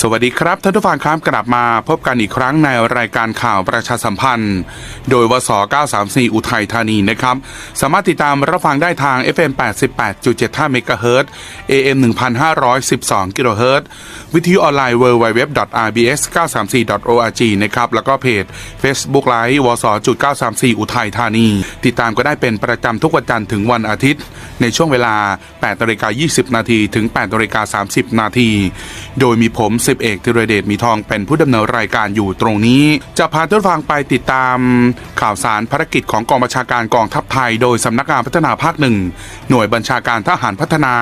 สวัสดีครับท่านผู้ฟังครับกลับมาพบกันอีกครั้งในรายการข่าวประชาสัมพันธ์ โดยวส 934 อุทัยธานีนะครับ สามารถติดตามรับฟังได้ทาง FM 88.75เมกะเฮิรต AM 1512กิโลเฮิรตวิทยุออนไลน์ www.rbs934.org นะครับแล้วก็เพจ Facebook Live วส 934 อุทัยธานี ติดตามก็ได้เป็นประจำทุกวันจันทร์ถึงวันอาทิตย์ ในช่วงเวลา8นาฬิกา20 นาทีถึง8นาฬิกา30 นาทีโดยมีผมสิบเอกธีรเดชมีทองเป็นผู้ดำเนินรายการอยู่ตรงนี้ จะพาท่านฟังไปติดตาม ข่าวสารภารกิจของกองบัญชาการกองทัพไทย โดยสำนักงานพัฒนาภาคหนึ่งหน่วยบัญชาการทหารพัฒนา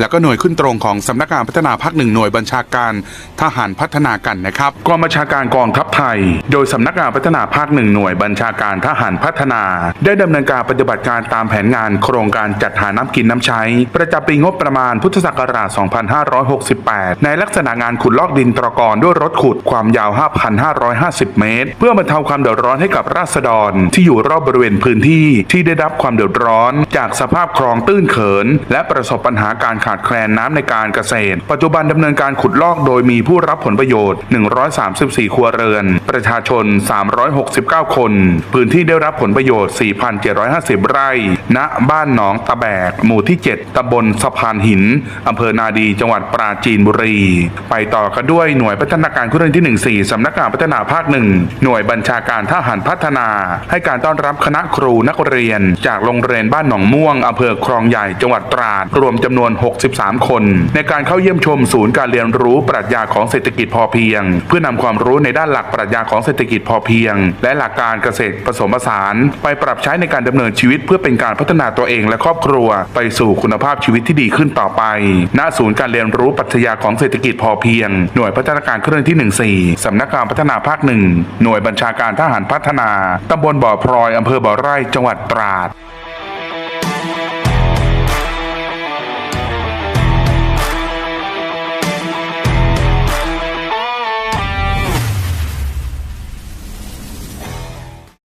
แล้วก็หน่วยขึ้นตรงของสำนักงานพัฒนาภาคหนึ่งหน่วยบัญชาการทหารพัฒนากันนะครับกองบัญชาการกองทัพไทย โดยสำนักงานพัฒนาภาคหนึ่งหน่วยบัญชาการทหารพัฒนา ได้ดำเนินการปฏิบัติการตามแผนงานโครงการจัดหาน้ำกินน้ำใช้ ประจำปีงบประมาณพุทธศักราช 2568 ในลักษณะงานขุดลอกดินตรกรด้วยรถขุดความยาว 5,550 เมตร เพื่อบรรเทาความเดือดร้อนให้กับราษฎร ที่อยู่รอบบริเวณพื้นที่ที่ได้รับความเดือดร้อน จากสภาพคลองตื้นเขิน และประสบปัญหาการขาดแคลนน้ำในการเกษตร ปัจจุบันดำเนินการขุดลอกโดยมีผู้รับผลประโยชน์ 134 ครัวเรือน ประชาชน 369 คน พื้นที่ได้รับผลประโยชน์ 4,750 ไร่ ณ บ้านหนองตะแบก หมู่ที่ 7 ตำบลสะพานหินอำเภอนาดี จังหวัดปราจีนบุรี ไปต่อกันด้วยหน่วยพัฒนาการเรื่องที่ 14 สำนักงานพัฒนาภาคหนึ่งหน่วยบัญชาการทหารพัฒนา ให้การต้อนรับคณะครูนักเรียน จากโรงเรียนบ้านหนองม่วงอำเภอคลองใหญ่จังหวัดตราด รวมจำนวน 63 คน ในการเข้าเยี่ยมชมศูนย์การเรียนรู้ปรัชญาของเศรษฐกิจพอเพียง เพื่อนำความรู้ในด้านหลักปรัชญาของเศรษฐกิจพอเพียง และหลักการเกษตรผสมผสาน ไปปรับใช้ในการดำเนินชีวิต เพื่อเป็นการพัฒนาตัวเองและครอบครัว ไปสู่คุณภาพชีวิตที่ดีขึ้นต่อไป ณ ศูนย์การเรียนรู้ปรัชญาของเศรษฐกิจพอเพียงหน่วยพัฒนาการเครื่องที่ 14 สำนักงานพัฒนาภาคหนึ่ง หน่วยบัญชาการทหารพัฒนา ตำบลบ่อพลอย อำเภอบ่อไร่ จังหวัดตราด